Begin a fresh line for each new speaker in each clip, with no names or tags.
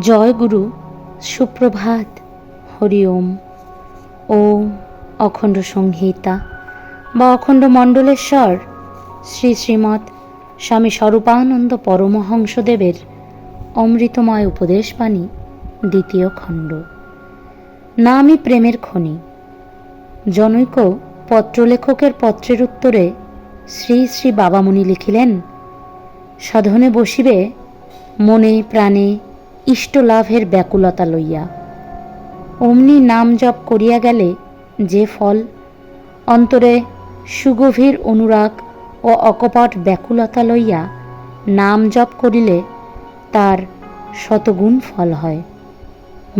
জয় গুরু, সুপ্রভাত, হরি ওম। ওম অখণ্ড সংহিতা বা অখণ্ড মণ্ডলেশ্বর। শ্রী শ্রীমৎ স্বামী স্বরূপানন্দ পরমহংসদেবের অমৃতময় উপদেশবাণী, দ্বিতীয় খণ্ড। নামই প্রেমের খনি। জনৈক পত্রলেখকের পত্রের উত্তরে শ্রী শ্রী বাবামুনি লিখিলেন, সাধনে বসিবে মনে প্রাণে ইষ্টলাভের ব্যাকুলতা লইয়া। অমনি নাম জপ করিয়া গেলে যে ফল, অন্তরে সুগভীর অনুরাগ ও অকপট ব্যাকুলতা লইয়া নাম জপ করিলে তার শতগুণ ফল হয়।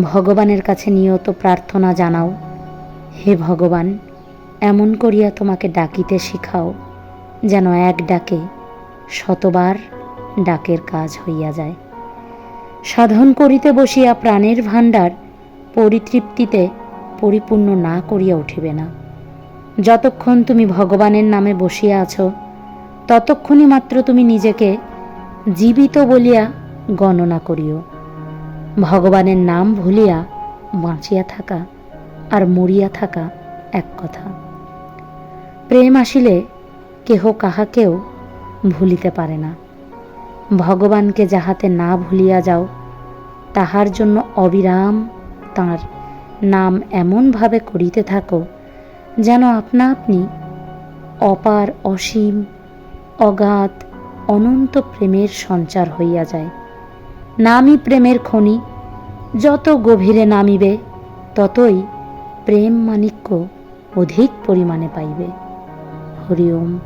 ভগবানের কাছে নিয়ত প্রার্থনা জানাও, হে ভগবান, এমন করিয়া তোমাকে ডাকিতে শিখাও, যেন এক ডাকে শতবার ডাকের কাজ হইয়া যায়। সাধন করিতে বসিয়া প্রাণের ভাণ্ডার পরিতৃপ্তিতে পরিপূর্ণ না করিয়া উঠিবে না। যতক্ষণ তুমি ভগবানের নামে বসিয়া আছো, ততক্ষণই মাত্র তুমি নিজেকে জীবিত বলিয়া গণনা করিও। ভগবানের নাম ভুলিয়া বাঁচিয়া থাকা আর মরিয়া থাকা এক কথা। প্রেম আসিলে কেহ কাহাকেও ভুলিতে পারে না। ভগবানকে যাহাতে না ভুলিয়া যাও, তাহার জন্য অবিরাম তাঁর নাম এমনভাবে করিতে থাকো, যেন আপনা আপনি অপার অসীম, অগাধ, অনন্ত প্রেমের সঞ্চার হইয়া যায়। নামই প্রেমের খনি, যত গভীরে নামিবে, ততই প্রেম মাণিক্য অধিক পরিমাণে পাইবে। হরি ওম